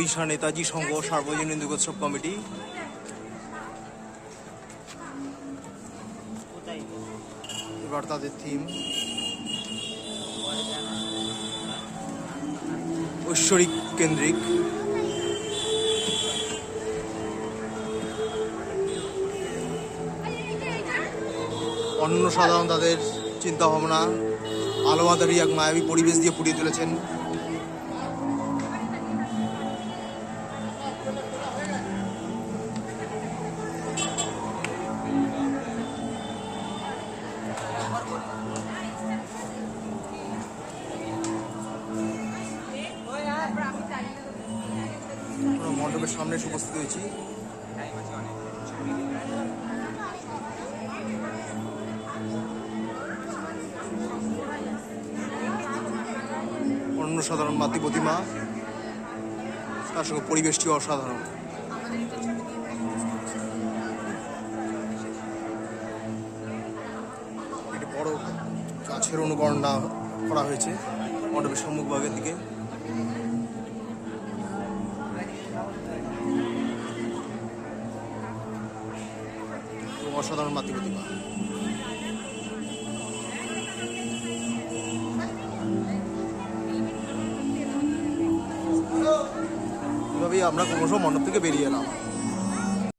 উড়িষ্যা নেতাজি সংঘ সার্বজনীন দুর্গোৎসব কমিটি। এবার তাদের থিম। ঐশ্বরিক কেন্দ্রিক। অন্য সাধারণ তাদের চিন্তা ভাবনা আলোয়াদারি এক মায়াবী পরিবেশ দিয়ে ফুটিয়ে তুলেছেন। মণ্ডপের সামনে এসে উপস্থিত হয়েছি। অন্য সাধারণ মাতৃ প্রতিমা, তার সঙ্গে পরিবেশটি অসাধারণ। একটি বড় গাছের অনুকরণা করা হয়েছে, মণ্ডপের সম্মুখ ভাগের দিকে। এবং অসাধারণ মাতৃ প্রতিমা এভাবেই আমরা ক্রমশ মণ্ডপ থেকে বেরিয়ে এলাম।